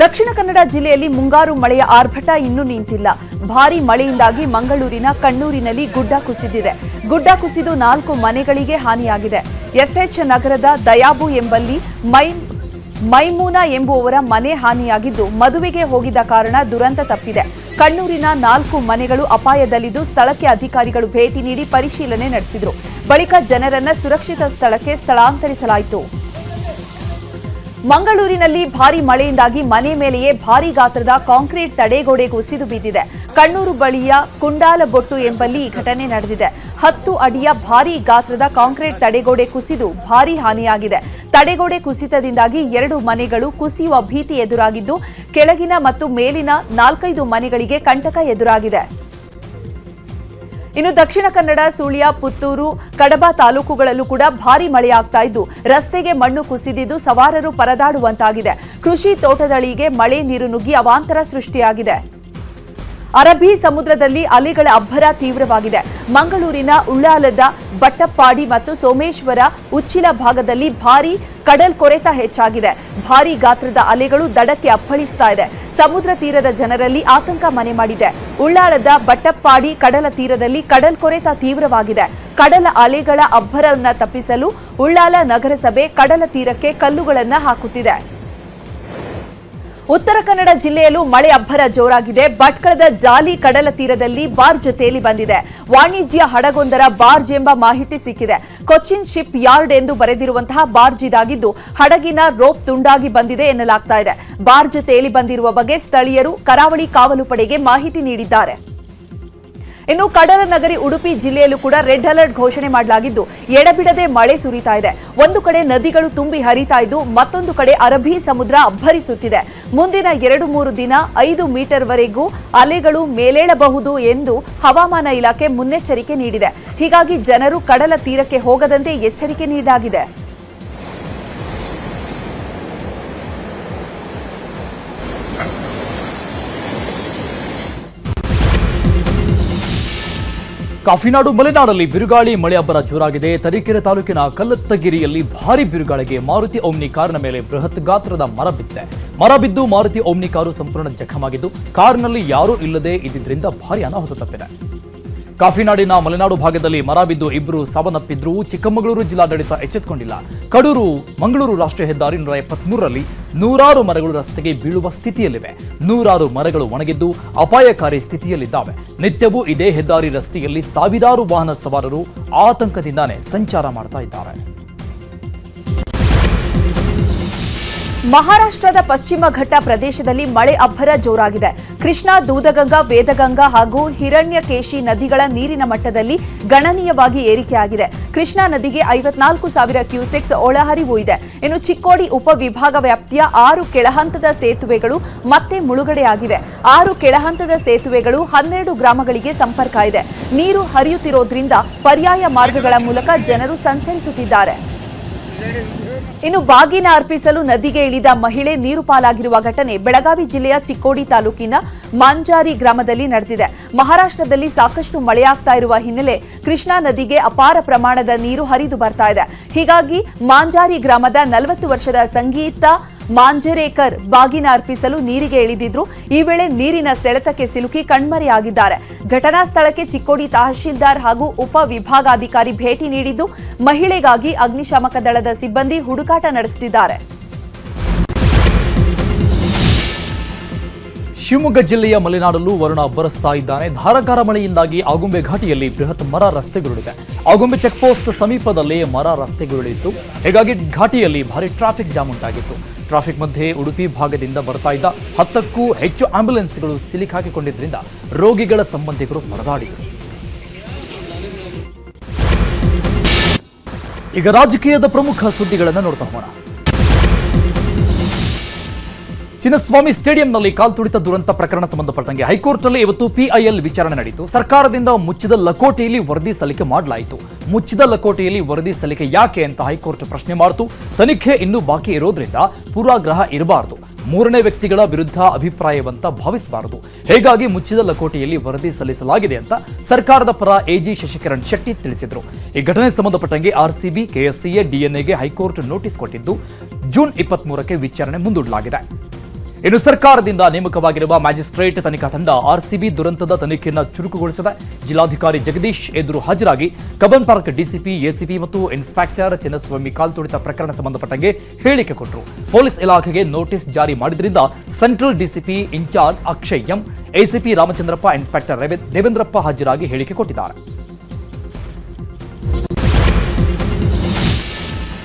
ದಕ್ಷಿಣ ಕನ್ನಡ ಜಿಲ್ಲೆಯಲ್ಲಿ ಮುಂಗಾರು ಮಳೆಯ ಆರ್ಭಟ ಇನ್ನೂ ನಿಂತಿಲ್ಲ. ಭಾರೀ ಮಳೆಯಿಂದಾಗಿ ಮಂಗಳೂರಿನ ಕಣ್ಣೂರಿನಲ್ಲಿ ಗುಡ್ಡ ಕುಸಿದಿದೆ. ಗುಡ್ಡ ಕುಸಿದು ನಾಲ್ಕು ಮನೆಗಳಿಗೆ ಹಾನಿಯಾಗಿದೆ. ಎಸ್ಎಚ್ ನಗರದ ದಯಾಬು ಎಂಬಲ್ಲಿ ಮೈ ಮೈಮೂನಾ ಎಂಬುವವರ ಮನೆ ಹಾನಿಯಾಗಿದ್ದು ಮದುವೆಗೆ ಹೋಗಿದ್ದ ಕಾರಣ ದುರಂತ ತಪ್ಪಿದೆ. ಕಣ್ಣೂರಿನ ನಾಲ್ಕು ಮನೆಗಳು ಅಪಾಯದಲ್ಲಿದ್ದು ಸ್ಥಳಕ್ಕೆ ಅಧಿಕಾರಿಗಳು ಭೇಟಿ ನೀಡಿ ಪರಿಶೀಲನೆ ನಡೆಸಿದರು. ಬಳಿಕ ಜನರನ್ನ ಸುರಕ್ಷಿತ ಸ್ಥಳಕ್ಕೆ ಸ್ಥಳಾಂತರಿಸಲಾಯಿತು. ಮಂಗಳೂರಿನಲ್ಲಿ ಭಾರಿ ಮಳೆಯಿಂದಾಗಿ ಮನೆ ಮೇಲೆಯೇ ಭಾರಿ ಗಾತ್ರದ ಕಾಂಕ್ರೀಟ್ ತಡೆಗೋಡೆ ಕುಸಿದು ಬಿದ್ದಿದೆ. ಕಣ್ಣೂರು ಬಳಿಯ ಕುಂಡಾಲಬೊಟ್ಟು ಎಂಬಲ್ಲಿ ಈ ಘಟನೆ ನಡೆದಿದೆ. ಹತ್ತು ಅಡಿಯ ಭಾರಿ ಗಾತ್ರದ ಕಾಂಕ್ರೀಟ್ ತಡೆಗೋಡೆ ಕುಸಿದು ಭಾರಿ ಹಾನಿಯಾಗಿದೆ. ತಡೆಗೋಡೆ ಕುಸಿತದಿಂದಾಗಿ ಎರಡು ಮನೆಗಳು ಕುಸಿಯುವ ಭೀತಿ ಎದುರಾಗಿದ್ದು, ಕೆಳಗಿನ ಮತ್ತು ಮೇಲಿನ ನಾಲ್ಕೈದು ಮನೆಗಳಿಗೆ ಕಂಟಕ ಎದುರಾಗಿದೆ. ಇನ್ನು ದಕ್ಷಿಣ ಕನ್ನಡ, ಸುಳ್ಯ, ಪುತ್ತೂರು, ಕಡಬ ತಾಲೂಕುಗಳಲ್ಲೂ ಕೂಡ ಭಾರಿ ಮಳೆಯಾಗ್ತಾ ಇದ್ದು, ರಸ್ತೆಗೆ ಮಣ್ಣು ಕುಸಿದಿದ್ದು ಸವಾರರು ಪರದಾಡುವಂತಾಗಿದೆ. ಕೃಷಿ ತೋಟದಳಿಗೆ ಮಳೆ ನೀರು ನುಗ್ಗಿ ಅವಾಂತರ ಸೃಷ್ಟಿಯಾಗಿದೆ. ಅರಬ್ಬಿ ಸಮುದ್ರದಲ್ಲಿ ಅಲೆಗಳ ಅಬ್ಬರ ತೀವ್ರವಾಗಿದೆ. ಮಂಗಳೂರಿನ ಉಳ್ಳಾಲದ, ಬಟ್ಟಪ್ಪಾಡಿ ಮತ್ತು ಸೋಮೇಶ್ವರ ಉಚ್ಚಿಲ ಭಾಗದಲ್ಲಿ ಭಾರಿ ಕಡಲ್ ಕೊರೆತ ಹೆಚ್ಚಾಗಿದೆ. ಭಾರಿ ಗಾತ್ರದ ಅಲೆಗಳು ದಡಕ್ಕೆ ಅಪ್ಪಳಿಸ್ತಾ ಇದೆ. ಸಮುದ್ರ ತೀರದ ಜನರಲ್ಲಿ ಆತಂಕ ಮನೆ ಮಾಡಿದೆ. ಉಳ್ಳಾಳದ ಬಟ್ಟಪ್ಪಾಡಿ ಕಡಲ ತೀರದಲ್ಲಿ ಕಡಲ್ ಕೊರೆತ ತೀವ್ರವಾಗಿದೆ. ಕಡಲ ಅಲೆಗಳ ಅಬ್ಬರವನ್ನು ತಪ್ಪಿಸಲು ಉಳ್ಳಾಲ ನಗರಸಭೆ ಕಡಲ ತೀರಕ್ಕೆ ಕಲ್ಲುಗಳನ್ನು ಹಾಕುತ್ತಿದೆ. ಉತ್ತರ ಕನ್ನಡ ಜಿಲ್ಲೆಯಲ್ಲೂ ಮಳೆ ಅಬ್ಬರ ಜೋರಾಗಿದೆ. ಭಟ್ಕಳದ ಜಾಲಿ ಕಡಲ ತೀರದಲ್ಲಿ ಬಾರ್ಜ್ ತೇಲಿ ಬಂದಿದೆ. ವಾಣಿಜ್ಯ ಹಡಗೊಂದರ ಬಾರ್ಜ್ ಎಂಬ ಮಾಹಿತಿ ಸಿಕ್ಕಿದೆ. ಕೊಚ್ಚಿನ್ ಶಿಪ್ ಯಾರ್ಡ್ ಎಂದು ಬರೆದಿರುವಂತಹ ಬಾರ್ಜ್ ಇದಾಗಿದ್ದು, ಹಡಗಿನ ರೋಪ್ ತುಂಡಾಗಿ ಬಂದಿದೆ ಎನ್ನಲಾಗ್ತಾ ಇದೆ. ಬಾರ್ಜ್ ತೇಲಿ ಬಂದಿರುವ ಬಗ್ಗೆ ಸ್ಥಳೀಯರು ಕರಾವಳಿ ಕಾವಲು ಪಡೆಗೆ ಮಾಹಿತಿ ನೀಡಿದ್ದಾರೆ. ಇನ್ನು ಕಡಲ ನಗರಿ ಉಡುಪಿ ಜಿಲ್ಲೆಯಲ್ಲೂ ಕೂಡ ರೆಡ್ ಅಲರ್ಟ್ ಘೋಷಣೆ ಮಾಡಲಾಗಿದ್ದು, ಎಡಬಿಡದೆ ಮಳೆ ಸುರಿತಾ ಇದೆ. ಒಂದು ಕಡೆ ನದಿಗಳು ತುಂಬಿ ಹರಿತಾ ಇದ್ದು, ಮತ್ತೊಂದು ಕಡೆ ಅರಬ್ಬಿ ಸಮುದ್ರ ಅಬ್ಬರಿಸುತ್ತಿದೆ. ಮುಂದಿನ ಎರಡು ಮೂರು ದಿನ ಐದು ಮೀಟರ್ವರೆಗೂ ಅಲೆಗಳು ಮೇಲೇಳಬಹುದು ಎಂದು ಹವಾಮಾನ ಇಲಾಖೆ ಮುನ್ನೆಚ್ಚರಿಕೆ ನೀಡಿದೆ. ಹೀಗಾಗಿ ಜನರು ಕಡಲ ತೀರಕ್ಕೆ ಹೋಗದಂತೆ ಎಚ್ಚರಿಕೆ ನೀಡಲಾಗಿದೆ. ಕಾಫಿನಾಡು ಮಲೆನಾಡಲ್ಲಿ ಬಿರುಗಾಳಿ ಮಳೆ ಅಬ್ಬರ ಜೋರಾಗಿದೆ. ತರೀಕೆರೆ ತಾಲೂಕಿನ ಕಲ್ಲತ್ತಗಿರಿಯಲ್ಲಿ ಭಾರಿ ಬಿರುಗಾಳಿಗೆ ಮಾರುತಿ ಓಮ್ನಿ ಕಾರಿನ ಮೇಲೆ ಬೃಹತ್ ಗಾತ್ರದ ಮರ ಬಿದ್ದಿದೆ. ಮರ ಬಿದ್ದು ಮಾರುತಿ ಓಮ್ನಿ ಕಾರು ಸಂಪೂರ್ಣ ಜಖಮಾಗಿದ್ದು, ಕಾರಿನಲ್ಲಿ ಯಾರೂ ಇಲ್ಲದೆ ಇದ್ದಿದ್ದರಿಂದ ಭಾರಿ ಅನಾಹುತ ತಪ್ಪಿದೆ. ಕಾಫಿನಾಡಿನ ಮಲೆನಾಡು ಭಾಗದಲ್ಲಿ ಮರ ಬಿದ್ದು ಇಬ್ಬರು ಸಾವನ್ನಪ್ಪಿದ್ರು ಚಿಕ್ಕಮಗಳೂರು ಜಿಲ್ಲಾಡಳಿತ ಎಚ್ಚೆತ್ತುಕೊಂಡಿಲ್ಲ ಕಡೂರು, ಮಂಗಳೂರು ರಾಷ್ಟ್ರೀಯ ಹೆದ್ದಾರಿ ನೂರ ಎಪ್ಪತ್ಮೂರರಲ್ಲಿ ನೂರಾರು ಮರಗಳು ರಸ್ತೆಗೆ ಬೀಳುವ ಸ್ಥಿತಿಯಲ್ಲಿವೆ. ನೂರಾರು ಮರಗಳು ಒಣಗಿದ್ದು ಅಪಾಯಕಾರಿ ಸ್ಥಿತಿಯಲ್ಲಿದ್ದಾವೆ. ನಿತ್ಯವೂ ಇದೇ ಹೆದ್ದಾರಿ ರಸ್ತೆಯಲ್ಲಿ ಸಾವಿರಾರು ವಾಹನ ಸವಾರರು ಆತಂಕದಿಂದಾನೇ ಸಂಚಾರ ಮಾಡ್ತಾ ಇದ್ದಾರೆ. ಮಹಾರಾಷ್ಟ್ರದ ಪಶ್ಚಿಮ ಘಟ್ಟ ಪ್ರದೇಶದಲ್ಲಿ ಮಳೆ ಅಬ್ಬರ ಜೋರಾಗಿದೆ. ಕೃಷ್ಣಾ, ದೂದಗಂಗಾ, ವೇದಗಂಗಾ ಹಾಗೂ ಹಿರಣ್ಯಕೇಶಿ ನದಿಗಳ ನೀರಿನ ಮಟ್ಟದಲ್ಲಿ ಗಣನೀಯವಾಗಿ ಏರಿಕೆಯಾಗಿದೆ. ಕೃಷ್ಣಾ ನದಿಗೆ ಐವತ್ನಾಲ್ಕು ಸಾವಿರ ಕ್ಯೂಸೆಕ್ಸ್ ಒಳಹರಿವು ಇದೆ. ಇನ್ನು ಚಿಕ್ಕೋಡಿ ಉಪವಿಭಾಗ ವ್ಯಾಪ್ತಿಯ ಆರು ಕೆಳಹಂತದ ಸೇತುವೆಗಳು ಮತ್ತೆ ಮುಳುಗಡೆಯಾಗಿವೆ. ಆರು ಕೆಳಹಂತದ ಸೇತುವೆಗಳು ಹನ್ನೆರಡು ಗ್ರಾಮಗಳಿಗೆ ಸಂಪರ್ಕ ಇದೆ. ನೀರು ಹರಿಯುತ್ತಿರೋದ್ರಿಂದ ಪರ್ಯಾಯ ಮಾರ್ಗಗಳ ಮೂಲಕ ಜನರು ಸಂಚರಿಸುತ್ತಿದ್ದಾರೆ. ಇನ್ನು ಬಾಗಿನ ಅರ್ಪಿಸಲು ನದಿಗೆ ಇಳಿದ ಮಹಿಳೆ ನೀರು ಪಾಲಾಗಿರುವ ಘಟನೆ ಬೆಳಗಾವಿ ಜಿಲ್ಲೆಯ ಚಿಕ್ಕೋಡಿ ತಾಲೂಕಿನ ಮಾಂಜಾರಿ ಗ್ರಾಮದಲ್ಲಿ ನಡೆದಿದೆ. ಮಹಾರಾಷ್ಟ್ರದಲ್ಲಿ ಸಾಕಷ್ಟು ಮಳೆಯಾಗ್ತಾ ಇರುವ ಹಿನ್ನೆಲೆ ಕೃಷ್ಣಾ ನದಿಗೆ ಅಪಾರ ಪ್ರಮಾಣದ ನೀರು ಹರಿದು ಬರ್ತಾ ಇದೆ. ಹೀಗಾಗಿ ಮಾಂಜಾರಿ ಗ್ರಾಮದ ನಲವತ್ತು ವರ್ಷದ ಸಂಗೀತ ಮಾಂಜರೇಕರ್ ಬಾಗಿನ ಅರ್ಪಿಸಲು ನೀರಿಗೆ ಇಳಿದಿದ್ರು. ಈ ವೇಳೆ ನೀರಿನ ಸೆಳೆತಕ್ಕೆ ಸಿಲುಕಿ ಕಣ್ಮರೆಯಾಗಿದ್ದಾರೆ. ಘಟನಾ ಸ್ಥಳಕ್ಕೆ ಚಿಕ್ಕೋಡಿ ತಹಶೀಲ್ದಾರ್ ಹಾಗೂ ಉಪ ವಿಭಾಗಾಧಿಕಾರಿ ಭೇಟಿ ನೀಡಿದ್ದು, ಮಹಿಳೆಗಾಗಿ ಅಗ್ನಿಶಾಮಕ ದಳದ ಸಿಬ್ಬಂದಿ ಹುಡುಕಾಟ ನಡೆಸುತ್ತಿದ್ದಾರೆ ಶಿವಮೊಗ್ಗ ಜಿಲ್ಲೆಯ ಮಲೆನಾಡಲ್ಲೂ ವರುಣ ಅಬ್ಬರಿಸ್ತಾ ಇದ್ದಾನೆ. ಧಾರಾಕಾರ ಮಳೆಯಿಂದಾಗಿ ಆಗುಂಬೆ ಘಾಟಿಯಲ್ಲಿ ಬೃಹತ್ ಮರ ರಸ್ತೆಗುರುಳಿದೆ ಆಗುಂಬೆ ಚೆಕ್ಪೋಸ್ಟ್ ಸಮೀಪದಲ್ಲೇ ಮರ ರಸ್ತೆಗುರುಳಿತ್ತು ಹೀಗಾಗಿ ಘಾಟಿಯಲ್ಲಿ ಭಾರಿ ಟ್ರಾಫಿಕ್ ಜಾಮ್ ಉಂಟಾಗಿತ್ತು. ಟ್ರಾಫಿಕ್ ಮಧ್ಯೆ ಉಡುಪಿ ಭಾಗದಿಂದ ಬರ್ತಾ ಇದ್ದ ಹತ್ತಕ್ಕೂ ಹೆಚ್ಚು ಆಂಬ್ಯುಲೆನ್ಸ್ಗಳು ಸಿಲುಕಾಕಿಕೊಂಡಿದ್ದರಿಂದ ರೋಗಿಗಳ ಸಂಬಂಧಿಕರು ಪರದಾಡಿದರು ಈಗ ರಾಜಕೀಯದ ಪ್ರಮುಖ ಸುದ್ದಿಗಳನ್ನು ನೋಡ್ತಾ ಹೋಗೋಣ. ಚಿನ್ನಸ್ವಾಮಿ ಸ್ಟೇಡಿಯಂನಲ್ಲಿ ಕಾಲ್ತುಳಿತ ದುರಂತ ಪ್ರಕರಣ ಸಂಬಂಧಪಟ್ಟಂಗೆ ಹೈಕೋರ್ಟ್ನಲ್ಲಿ ಇವತ್ತು ಪಿಐಎಲ್ ವಿಚಾರಣೆ ನಡೆಯಿತು. ಸರ್ಕಾರದಿಂದ ಮುಚ್ಚಿದ ಲಕೋಟೆಯಲ್ಲಿ ವರದಿ ಸಲ್ಲಿಕೆ ಮಾಡಲಾಯಿತು. ಮುಚ್ಚಿದ ಲಕೋಟೆಯಲ್ಲಿ ವರದಿ ಸಲ್ಲಿಕೆ ಯಾಕೆ ಅಂತ ಹೈಕೋರ್ಟ್ ಪ್ರಶ್ನೆ ಮಾಡಿತು. ತನಿಖೆ ಇನ್ನೂ ಬಾಕಿ ಇರೋದ್ರಿಂದ ಪೂರ್ವಾಗ್ರಹ ಇರಬಾರದು. ಮೂರನೇ ವ್ಯಕ್ತಿಗಳ ವಿರುದ್ಧ ಅಭಿಪ್ರಾಯವಂತ ಭಾವಿಸಬಾರದು. ಹೇಗಾಗಿ ಮುಚ್ಚಿದ ಲಕೋಟೆಯಲ್ಲಿ ವರದಿ ಸಲ್ಲಿಸಲಾಗಿದೆ ಅಂತ ಸರ್ಕಾರದ ಪರ ಎಜಿ ಶಶಿಕರಣ್ ಶೆಟ್ಟಿ ತಿಳಿಸಿದರು. ಈ ಘಟನೆ ಸಂಬಂಧಪಟ್ಟಂಗೆ ಆರ್ಸಿಬಿ ಕೆಎಸ್ಸಿಎ ಡಿಎನ್ಎಗೆ ಹೈಕೋರ್ಟ್ ನೋಟಿಸ್ ಕೊಟ್ಟಿದ್ದು. ಜೂನ್ ಇಪ್ಪತ್ತ್ ಮೂರಕ್ಕೆ ವಿಚಾರಣೆ ಮುಂದೂಡಲಾಗಿದೆ. ಇನ್ನು ಸರ್ಕಾರದಿಂದ ನೇಮಕವಾಗಿರುವ ಮ್ಯಾಜಿಸ್ಟ್ರೇಟ್ ತನಿಖಾ ತಂಡ ಆರ್ಸಿಬಿ ದುರಂತದ ತನಿಖೆಯನ್ನು ಚುರುಕುಗೊಳಿಸಿದೆ ಜಿಲ್ಲಾಧಿಕಾರಿ ಜಗದೀಶ್ ಎದುರು ಹಾಜರಾಗಿ ಕಬನ್ ಪಾರ್ಕ್ ಡಿಸಿಪಿ ಎಸಿಪಿ ಮತ್ತು ಇನ್ಸ್ಪೆಕ್ಟರ್ ಚಿನ್ನಸ್ವಾಮಿ ಕಾಲ್ತುಳಿತ ಪ್ರಕರಣ ಸಂಬಂಧಪಟ್ಟಂಗೆ ಹೇಳಿಕೆ ಕೊಟ್ಟರು ಪೊಲೀಸ್ ಇಲಾಖೆಗೆ ನೋಟಿಸ್ ಜಾರಿ ಮಾಡಿದ್ರಿಂದ central DCP incharge Akshay M, ACP Ramachandrappa, inspector Devendrappa ಹಾಜರಾಗಿ ಹೇಳಿಕೆ ಕೊಟ್ಟಿದ್ದಾರೆ.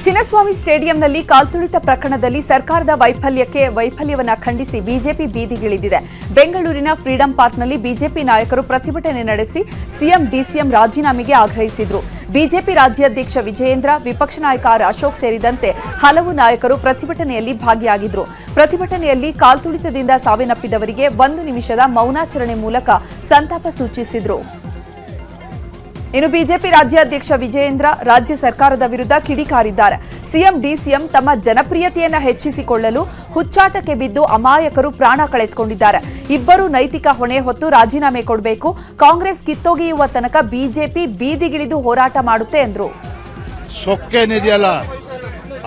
ಚಿನ್ನಸ್ವಾಮಿ ಸ್ಟೇಡಿಯಂನಲ್ಲಿ ಕಾಲ್ತುಳಿತ ಪ್ರಕರಣದಲ್ಲಿ ಸರ್ಕಾರದ ವೈಫಲ್ಯಕ್ಕೆ ವೈಫಲ್ಯವನ್ನು ಖಂಡಿಸಿ ಬಿಜೆಪಿ ಬೀದಿಗಿಳಿದಿದೆ. ಬೆಂಗಳೂರಿನ ಫ್ರೀಡಂ ಪಾರ್ಕ್ನಲ್ಲಿ ಬಿಜೆಪಿ ನಾಯಕರು ಪ್ರತಿಭಟನೆ ನಡೆಸಿ ಸಿಎಂ, ಡಿಸಿಎಂ ರಾಜೀನಾಮೆಗೆ ಆಗ್ರಹಿಸಿದರು. ಬಿಜೆಪಿ ರಾಜ್ಯಾಧ್ಯಕ್ಷ ವಿಜಯೇಂದ್ರ, ವಿಪಕ್ಷ ನಾಯಕ ಆರ್ ಅಶೋಕ್ ಸೇರಿದಂತೆ ಹಲವು ನಾಯಕರು ಪ್ರತಿಭಟನೆಯಲ್ಲಿ ಭಾಗಿಯಾಗಿದ್ದರು ಪ್ರತಿಭಟನೆಯಲ್ಲಿ ಕಾಲ್ತುಳಿತದಿಂದ ಸಾವನ್ನಪ್ಪಿದವರಿಗೆ ಒಂದು ನಿಮಿಷದ ಮೌನಾಚರಣೆ ಮೂಲಕ ಸಂತಾಪ ಸೂಚಿಸಿದ್ರು. ಇನ್ನು ಬಿಜೆಪಿ ರಾಜ್ಯಾಧ್ಯಕ್ಷ ವಿಜಯೇಂದ್ರ ರಾಜ್ಯ ಸರ್ಕಾರದ ವಿರುದ್ಧ ಕಿಡಿಕಾರಿದ್ದಾರೆ. ಸಿಎಂ, ಡಿಸಿಎಂ ತಮ್ಮ ಜನಪ್ರಿಯತೆಯನ್ನು ಹೆಚ್ಚಿಸಿಕೊಳ್ಳಲು ಹುಚ್ಚಾಟಕ್ಕೆ ಬಿದ್ದು ಅಮಾಯಕರು ಪ್ರಾಣ ಕಳೆದುಕೊಂಡಿದ್ದಾರೆ. ಇಬ್ಬರು ನೈತಿಕ ಹೊಣೆ ಹೊತ್ತು ರಾಜೀನಾಮೆ ಕೊಡಬೇಕು. ಕಾಂಗ್ರೆಸ್ ಕಿತ್ತೊಗೆಯುವ ತನಕ ಬಿಜೆಪಿ ಬೀದಿಗಿಳಿದು ಹೋರಾಟ ಮಾಡುತ್ತೆ ಎಂದರು ಸೊಕ್ಕೇನಿದೆಯಲ್ಲ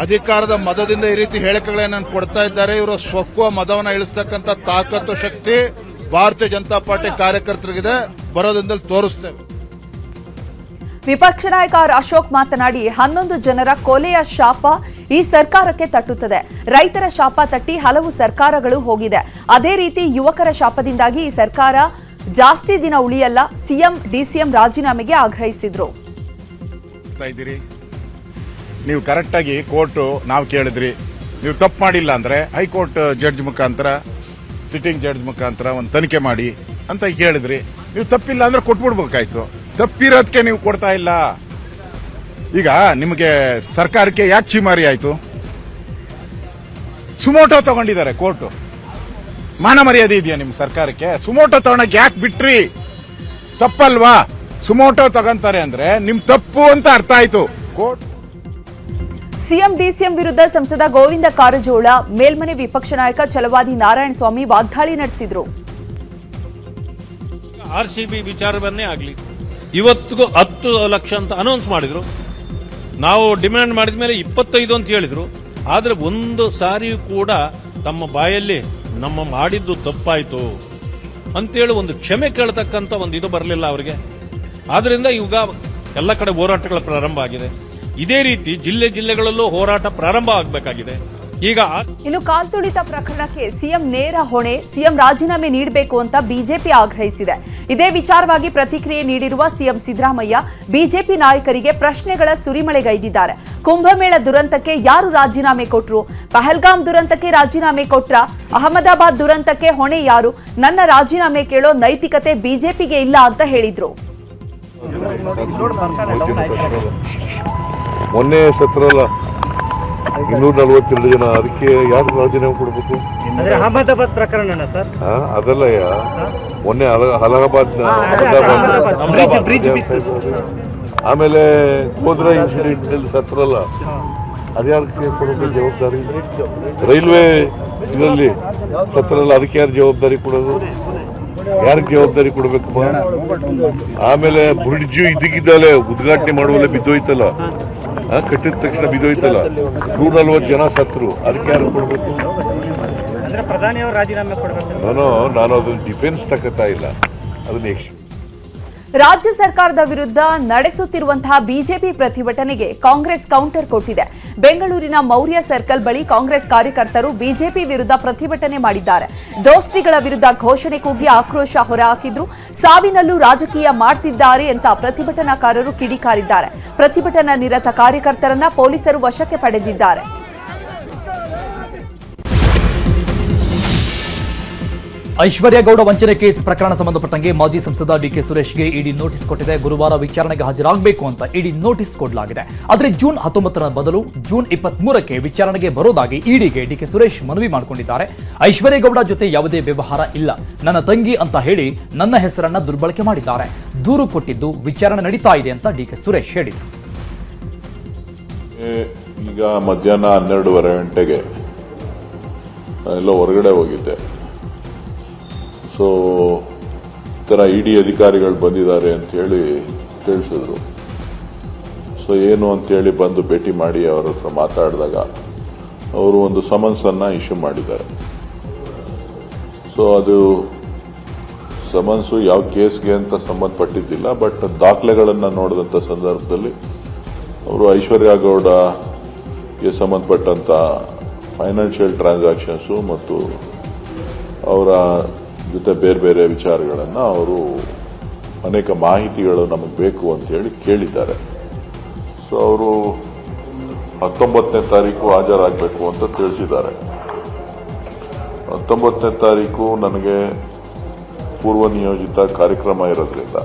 ಅಧಿಕಾರದ ಮದದಿಂದ ಈ ರೀತಿ ಹೇಳಿಕೆಗಳನ್ನು ಕೊಡ್ತಾ ಇದ್ದಾರೆ. ಇವರು ಸೊಕ್ಕುವ ಮದವನ್ನು ಇಳಿಸ್ತಕ್ಕಂಥ ತಾಕತ್ತು ಶಕ್ತಿ ಭಾರತೀಯ ಜನತಾ ಪಾರ್ಟಿ ಕಾರ್ಯಕರ್ತರಿಗಿದೆ. ಬರೋದ್ರಿಂದ ತೋರಿಸ್ತೇವೆ. ವಿಪಕ್ಷ ನಾಯಕ ಆರ್ ಅಶೋಕ್ ಮಾತನಾಡಿ ಹನ್ನೊಂದು ಜನರ ಕೊಲೆಯ ಶಾಪ ಈ ಸರ್ಕಾರಕ್ಕೆ ತಟ್ಟುತ್ತದೆ. ರೈತರ ಶಾಪ ತಟ್ಟಿ ಹಲವು ಸರ್ಕಾರಗಳು ಹೋಗಿದೆ. ಅದೇ ರೀತಿ ಯುವಕರ ಶಾಪದಿಂದಾಗಿ ಈ ಸರ್ಕಾರ ಜಾಸ್ತಿ ದಿನ ಉಳಿಯಲ್ಲ, ಸಿಎಂ, ಡಿಸಿಎಂ ರಾಜೀನಾಮೆಗೆ ಆಗ್ರಹಿಸಿದ್ರು. ನೀವು ಕರೆಕ್ಟ್ ನೀವು ಕರೆಕ್ಟಾಗಿ ಕೋರ್ಟು ನಾವು ಕೇಳಿದ್ರಿ. ನೀವು ತಪ್ಪು ಮಾಡಿಲ್ಲ ಅಂದ್ರೆ ಹೈಕೋರ್ಟ್ ಜಡ್ಜ್ ಮುಖಾಂತರ ಸಿಟ್ಟಿಂಗ್ ಜಡ್ಜ್ ಮುಖಾಂತರ ಒಂದು ತನಿಖೆ ಮಾಡಿ ಅಂತ ಕೇಳಿದ್ರಿ. ನೀವು ತಪ್ಪಿಲ್ಲ ಅಂದ್ರೆ ಕೊಟ್ಬಿಡ್ಬೇಕಾಯ್ತು. ತಪ್ಪಿರೋದಕ್ಕೆ ನೀವು ಕೊಡ್ತಾ ಇಲ್ಲ. ಈಗ ನಿಮಗೆ ಸರ್ಕಾರಕ್ಕೆ ಯಾಕೆ ಚಿಮಾರಿ ಆಯಿತು? ಸುಮೋಟೋ ತಗೊಂಡಿದ್ದಾರೆ ಕೋರ್ಟು. ಮಾನ ಮರ್ಯಾದೆ ಇದೆಯಾ ನಿಮ್ಮ ಸರ್ಕಾರಕ್ಕೆ? ಸುಮೋಟೋ ತಗೊಳಕ್ಕೆ ಯಾಕೆ ಬಿಟ್ರಿ? ತಪ್ಪಲ್ವಾ? ಸುಮೋಟೋ ತಗೊಂತಾರೆ ಅಂದ್ರೆ ನಿಮ್ ತಪ್ಪು ಅಂತ ಅರ್ಥ ಆಯ್ತು. ಕೋರ್ಟ್. ಸಿಎಂ ಡಿಸಿಎಂ ವಿರುದ್ಧ ಸಂಸದ ಗೋವಿಂದ ಕಾರಜೋಳ ಮೇಲ್ಮನೆ ವಿಪಕ್ಷ ನಾಯಕ ಛಲವಾದಿ ನಾರಾಯಣ ಸ್ವಾಮಿ ವಾಗ್ದಾಳಿ ನಡೆಸಿದ್ರು. ಆರ್ಸಿಬಿ ಸಿ ಬಿ ವಿಚಾರವನ್ನೇ ಆಗಲಿ. ಇವತ್ತಿಗೂ ಹತ್ತು ಲಕ್ಷ ಅಂತ ಅನೌನ್ಸ್ ಮಾಡಿದರು. ನಾವು ಡಿಮ್ಯಾಂಡ್ ಮಾಡಿದ ಮೇಲೆ ಇಪ್ಪತ್ತೈದು ಅಂತ ಹೇಳಿದರು. ಆದರೆ ಒಂದು ಸಾರಿ ಕೂಡ ತಮ್ಮ ಬಾಯಲ್ಲಿ ನಮ್ಮ ಮಾಡಿದ್ದು ತಪ್ಪಾಯಿತು ಅಂತೇಳಿ ಒಂದು ಕ್ಷಮೆ ಕೇಳ್ತಕ್ಕಂಥ ಒಂದು ಇದು ಬರಲಿಲ್ಲ ಅವರಿಗೆ. ಆದ್ದರಿಂದ ಇವಾಗ ಎಲ್ಲ ಕಡೆ ಹೋರಾಟಗಳ ಪ್ರಾರಂಭ ಆಗಿದೆ. ಇದೇ ರೀತಿ ಜಿಲ್ಲೆ ಜಿಲ್ಲೆಗಳಲ್ಲೂ ಹೋರಾಟ ಪ್ರಾರಂಭ ಆಗಬೇಕಾಗಿದೆ. ಈಗ ಇನ್ನು ಕಾಲ್ತುಳಿತ ಪ್ರಕರಣಕ್ಕೆ ಸಿಎಂ ನೇರ ಹೊಣೆ ಸಿಎಂ ರಾಜೀನಾಮೆ ನೀಡಬೇಕು ಅಂತ ಬಿಜೆಪಿ ಆಗ್ರಹಿಸಿದೆ. ಇದೇ ವಿಚಾರವಾಗಿ ಪ್ರತಿಕ್ರಿಯೆ ನೀಡಿರುವ ಸಿಎಂ ಸಿದ್ದರಾಮಯ್ಯ ಬಿಜೆಪಿ ನಾಯಕರಿಗೆ ಪ್ರಶ್ನೆಗಳ ಸುರಿಮಳೆಗೈದಿದ್ದಾರೆ. ಕುಂಭಮೇಳ ದುರಂತಕ್ಕೆ ಯಾರು ರಾಜೀನಾಮೆ ಕೊಟ್ರು? ಪಹಲ್ಗಾಮ್ ದುರಂತಕ್ಕೆ ರಾಜೀನಾಮೆ ಕೊಟ್ರ? ಅಹಮದಾಬಾದ್ ದುರಂತಕ್ಕೆ ಹೊಣೆ ಯಾರು? ನನ್ನ ರಾಜೀನಾಮೆ ಕೇಳೋ ನೈತಿಕತೆ ಬಿಜೆಪಿಗೆ ಇಲ್ಲ ಅಂತ ಹೇಳಿದ್ರು. ಮೊನ್ನೆ ಸತ್ರಲ್ಲ ಇನ್ನೂರ ನಲವತ್ತೆರಡು ಜನ ಅದಕ್ಕೆ ಯಾರು ರಾಜೀನಾಮೆ ಕೊಡಬೇಕು? ಅಂದ್ರೆ ಅಹಮದಾಬಾದ್ ಪ್ರಕರಣ ಸರ್? ಅದಲ್ಲ ಮೊನ್ನೆ ಅಲ- ಅಲಹಾಬಾದ್ ಆಮೇಲೆ ಗೋದ್ರಾ ಇನ್ಸಿಡೆಂಟ್ ಅಲ್ಲಿ ಸತ್ರಲ್ಲ ಅದ್ಯಾರಕ್ಕೆ ಕೊಡೋದು ಜವಾಬ್ದಾರಿ ರೈಲ್ವೆ ಇದರಲ್ಲಿ ಸತ್ರಲ್ಲ ಅದಕ್ಕೆ ಯಾರು ಜವಾಬ್ದಾರಿ ಕೊಡೋದು? ಯಾರಿಗೆ ಜವಾಬ್ದಾರಿ ಕೊಡಬೇಕು? ಆಮೇಲೆ ಬ್ರಿಡ್ಜ್ ಇದಕ್ಕಿದ್ದಾಲೆ ಉದ್ಘಾಟನೆ ಮಾಡುವಲ್ಲೇ ಬಿದ್ದೋಯ್ತಲ್ಲ. ಕಟ್ಟಿದ ತಕ್ಷಣ ಬಿದ್ದೋಯ್ತಲ್ಲ ನೂರ ನಲ್ವತ್ತು ಜನ ಸತ್ರು. ಅದಕ್ಕೆ ಯಾರು ಕೊಡ್ಬೇಕು? ಅಂದ್ರೆ ಪ್ರಧಾನಿ ಅವರು ರಾಜೀನಾಮೆ ಕೊಡ್ಬೇಕು ನಾನು ನಾನು ಅದನ್ನ ಡಿಫೆನ್ಸ್ ತಗೋತಾ ಇಲ್ಲ. ಅದನ್ನ ಎಕ್ಸ್ ರಾಜ್ಯ ಸರ್ಕಾರದ ವಿರುದ್ಧ ನಡೆಸುತ್ತಿರುವಂತಹ ಬಿಜೆಪಿ ಪ್ರತಿಭಟನೆಗೆ ಕಾಂಗ್ರೆಸ್ ಕೌಂಟರ್ ಕೊಟ್ಟಿದೆ. ಬೆಂಗಳೂರಿನ ಮೌರ್ಯ ಸರ್ಕಲ್ ಬಳಿ ಕಾಂಗ್ರೆಸ್ ಕಾರ್ಯಕರ್ತರು ಬಿಜೆಪಿ ವಿರುದ್ಧ ಪ್ರತಿಭಟನೆ ಮಾಡಿದ್ದಾರೆ. ದೋಸ್ತಿಗಳ ವಿರುದ್ಧ ಘೋಷಣೆ ಕೂಗಿ ಆಕ್ರೋಶ ಹೊರಹಾಕಿದ್ರು. ಸಾವಿನಲ್ಲೂ ರಾಜಕೀಯ ಮಾಡ್ತಿದ್ದಾರೆ ಅಂತ ಪ್ರತಿಭಟನಾಕಾರರು ಕಿಡಿಕಾರಿದ್ದಾರೆ. ಪ್ರತಿಭಟನಾ ನಿರತ ಕಾರ್ಯಕರ್ತರನ್ನ ಪೊಲೀಸರು ವಶಕ್ಕೆ ಪಡೆದಿದ್ದಾರೆ. ಐಶ್ವರ್ಯ ಗೌಡ ವಂಚನೆ ಕೇಸ್ ಪ್ರಕರಣ ಸಂಬಂಧಪಟ್ಟಂಗೆ ಮಾಜಿ ಸಂಸದ ಡಿಕೆ ಸುರೇಶ್ಗೆ ಇಡಿ ನೋಟಿಸ್ ಕೊಟ್ಟಿದೆ. ಗುರುವಾರ ವಿಚಾರಣೆಗೆ ಹಾಜರಾಗಬೇಕು ಅಂತ ಇಡಿ ನೋಟಿಸ್ ಕೊಡಲಾಗಿದೆ. ಆದರೆ ಜೂನ್ ಹತ್ತೊಂಬತ್ತರ ಬದಲು ಜೂನ್ ಇಪ್ಪತ್ತ್ ಮೂರಕ್ಕೆ ವಿಚಾರಣೆಗೆ ಬರೋದಾಗಿ ಇಡಿಗೆ ಡಿಕೆ ಸುರೇಶ್ ಮನವಿ ಮಾಡಿಕೊಂಡಿದ್ದಾರೆ. ಐಶ್ವರ್ಯ ಗೌಡ ಜೊತೆ ಯಾವುದೇ ವ್ಯವಹಾರ ಇಲ್ಲ. ನನ್ನ ತಂಗಿ ಅಂತ ಹೇಳಿ ನನ್ನ ಹೆಸರನ್ನ ದುರ್ಬಳಕೆ ಮಾಡಿದ್ದಾರೆ. ದೂರು ಕೊಟ್ಟಿದ್ದು ವಿಚಾರಣೆ ನಡೀತಾ ಇದೆ ಅಂತ ಡಿಕೆ ಸುರೇಶ್ ಹೇಳಿದರು. ಈಗ ಮಧ್ಯಾಹ್ನ ಹನ್ನೆರಡೂವರೆ ಗಂಟೆಗೆ ಎಲ್ಲೋ ಹೊರಗಡೆ ಹೋಗಿದ್ದೆ. ಸೊ ಥರ ಇ ಡಿ ಅಧಿಕಾರಿಗಳು ಬಂದಿದ್ದಾರೆ ಅಂಥೇಳಿ ತಿಳಿಸಿದ್ರು. ಸೊ, ಏನು ಅಂತೇಳಿ ಬಂದು ಭೇಟಿ ಮಾಡಿ ಅವ್ರ ಹತ್ರ ಮಾತಾಡಿದಾಗ ಅವರು ಒಂದು ಸಮನ್ಸನ್ನು ಇಶ್ಯೂ ಮಾಡಿದ್ದಾರೆ. ಸೊ, ಅದು ಸಮನ್ಸು ಯಾವ ಕೇಸ್ಗೆ ಅಂತ ಸಂಬಂಧಪಟ್ಟಿದ್ದಿಲ್ಲ, ಬಟ್ ದಾಖಲೆಗಳನ್ನು ನೋಡಿದಂಥ ಸಂದರ್ಭದಲ್ಲಿ ಅವರು ಐಶ್ವರ್ಯ ಗೌಡಗೆ ಸಂಬಂಧಪಟ್ಟಂಥ ಫೈನಾನ್ಷಿಯಲ್ ಟ್ರಾನ್ಸಾಕ್ಷನ್ಸು ಮತ್ತು ಅವರ ಜೊತೆ ಬೇರೆ ಬೇರೆ ವಿಚಾರಗಳನ್ನು ಅವರು ಅನೇಕ ಮಾಹಿತಿಗಳು ನಮಗೆ ಬೇಕು ಅಂತೇಳಿ ಕೇಳಿದ್ದಾರೆ. ಸೊ ಅವರು ಹತ್ತೊಂಬತ್ತನೇ ತಾರೀಕು ಹಾಜರಾಗಬೇಕು ಅಂತ ತಿಳಿಸಿದ್ದಾರೆ. ಹತ್ತೊಂಬತ್ತನೇ ತಾರೀಕು ನನಗೆ ಪೂರ್ವ ನಿಯೋಜಿತ ಕಾರ್ಯಕ್ರಮ ಇರೋದ್ರಿಂದ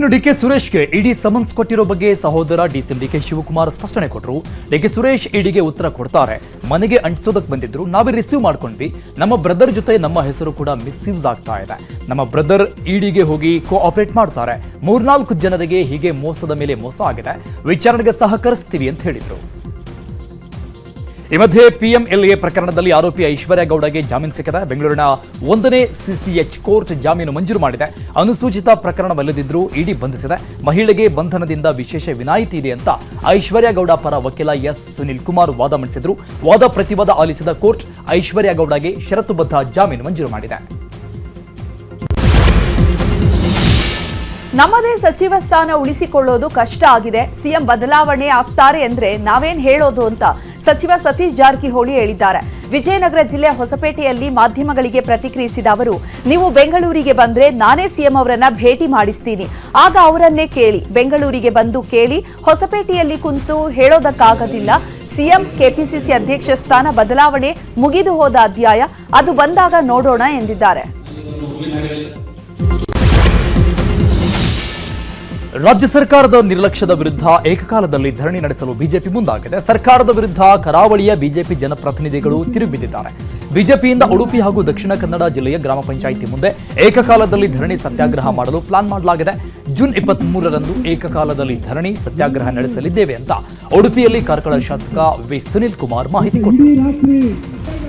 ಇನ್ನು ಡಿಕೆ ಸುರೇಶ್ಗೆ ಇಡಿ ಸಮನ್ಸ್ ಕೊಟ್ಟಿರೋ ಬಗ್ಗೆ ಸಹೋದರ ಡಿಸಿಎಂ ಡಿಕೆ ಶಿವಕುಮಾರ್ ಸ್ಪಷ್ಟನೆ ಕೊಟ್ಟರು ಡಿಕೆ ಸುರೇಶ್ ಇಡಿಗೆ ಉತ್ತರ ಕೊಡ್ತಾರೆ. ಮನೆಗೆ ಅಂಟಿಸೋದಕ್ಕೆ ಬಂದಿದ್ರು. ನಾವೇ ರಿಸೀವ್ ಮಾಡ್ಕೊಂಡ್ವಿ. ನಮ್ಮ ಬ್ರದರ್ ಜೊತೆ ನಮ್ಮ ಹೆಸರು ಕೂಡ ಮಿಸ್ಯೂಸ್ ಆಗ್ತಾ ಇದೆ. ನಮ್ಮ ಬ್ರದರ್ ಇಡಿಗೆ ಹೋಗಿ ಕೋಆಪರೇಟ್ ಮಾಡ್ತಾರೆ. ಮೂರ್ನಾಲ್ಕು ಜನರಿಗೆ ಹೀಗೆ ಮೋಸದ ಮೇಲೆ ಮೋಸ ಆಗಿದೆ. ವಿಚಾರಣೆಗೆ ಸಹಕರಿಸ್ತೀವಿ ಅಂತ ಹೇಳಿದ್ರು. ಈ ಮಧ್ಯೆ ಪಿಎಂಎಲ್ಎ ಪ್ರಕರಣದಲ್ಲಿ ಆರೋಪಿ ಐಶ್ವರ್ಯ ಗೌಡಗೆ ಜಾಮೀನು ಸಿಕ್ಕಿದೆ. ಬೆಂಗಳೂರಿನ ಒಂದನೇ ಸಿಸಿಎಚ್ ಕೋರ್ಟ್ ಜಾಮೀನು ಮಂಜೂರು ಮಾಡಿದೆ. ಅನುಸೂಚಿತ ಪ್ರಕರಣವಲ್ಲದಿದ್ದರೂ ಇಡಿ ಬಂಧಿಸಿದೆ. ಮಹಿಳೆಗೆ ಬಂಧನದಿಂದ ವಿಶೇಷ ವಿನಾಯಿತಿ ಇದೆ ಅಂತ ಐಶ್ವರ್ಯ ಗೌಡ ಪರ ವಕೀಲ ಎಸ್ ಸುನಿಲ್ ಕುಮಾರ್ ವಾದ ಮಂಡಿಸಿದ್ರು. ವಾದ ಪ್ರತಿವಾದ ಆಲಿಸಿದ ಕೋರ್ಟ್ ಐಶ್ವರ್ಯ ಗೌಡಗೆ ಷರತ್ತುಬದ್ಧ ಜಾಮೀನು ಮಂಜೂರು ಮಾಡಿದೆ. ನಮ್ಮದೇ ಸಚಿವ ಸ್ಥಾನ ಉಳಿಸಿಕೊಳ್ಳೋದು ಕಷ್ಟ ಆಗಿದೆ. ಸಿಎಂ ಬದಲಾವಣೆ ಆಗ್ತಾರೆ ಅಂದ್ರೆ ನಾವೇನ್ ಹೇಳೋದು ಅಂತ ಸಚಿವ ಸತೀಶ್ ಜಾರಕಿಹೊಳಿ ಹೇಳಿದ್ದಾರೆ. ವಿಜಯನಗರ ಜಿಲ್ಲೆ ಹೊಸಪೇಟೆಯಲ್ಲಿ ಮಾಧ್ಯಮಗಳಿಗೆ ಪ್ರತಿಕ್ರಿಯಿಸಿದ ಅವರು, ನೀವು ಬೆಂಗಳೂರಿಗೆ ಬಂದ್ರೆ ನಾನೇ ಸಿಎಂ ಅವರನ್ನ ಭೇಟಿ ಮಾಡಿಸ್ತೀನಿ. ಆಗ ಅವರನ್ನೇ ಕೇಳಿ. ಬೆಂಗಳೂರಿಗೆ ಬಂದು ಕೇಳಿ. ಹೊಸಪೇಟೆಯಲ್ಲಿ ಕುಂತು ಹೇಳೋದಕ್ಕಾಗದಿಲ್ಲ. ಸಿಎಂ, ಕೆಪಿಸಿಸಿ ಅಧ್ಯಕ್ಷ ಸ್ಥಾನ ಬದಲಾವಣೆ ಮುಗಿದು ಹೋದ ಅಧ್ಯಾಯ. ಅದು ಬಂದಾಗ ನೋಡೋಣ ಎಂದಿದ್ದಾರೆ. ರಾಜ್ಯ ಸರ್ಕಾರದ ನಿರ್ಲಕ್ಷ್ಯದ ವಿರುದ್ಧ ಏಕಕಾಲದಲ್ಲಿ ಧರಣಿ ನಡೆಸಲು ಬಿಜೆಪಿ ಮುಂದಾಗಿದೆ. ಸರ್ಕಾರದ ವಿರುದ್ಧ ಕರಾವಳಿಯ ಬಿಜೆಪಿ ಜನಪ್ರತಿನಿಧಿಗಳು ತಿರುಗಿಬಿದ್ದಿದ್ದಾರೆ. ಬಿಜೆಪಿಯಿಂದ ಉಡುಪಿ ಹಾಗೂ ದಕ್ಷಿಣ ಕನ್ನಡ ಜಿಲ್ಲೆಯ ಗ್ರಾಮ ಪಂಚಾಯಿತಿ ಮುಂದೆ ಏಕಕಾಲದಲ್ಲಿ ಧರಣಿ ಸತ್ಯಾಗ್ರಹ ಮಾಡಲು ಪ್ಲಾನ್ ಮಾಡಲಾಗಿದೆ. ಜೂನ್ ಇಪ್ಪತ್ತ್ ಮೂರರಂದು ಏಕಕಾಲದಲ್ಲಿ ಧರಣಿ ಸತ್ಯಾಗ್ರಹ ನಡೆಸಲಿದ್ದೇವೆ ಅಂತ ಉಡುಪಿಯಲ್ಲಿ ಕಾರ್ಕಳ ಶಾಸಕ ವಿ. ಸುನೀಲ್ ಕುಮಾರ್ ಮಾಹಿತಿ ಕೊಟ್ಟರು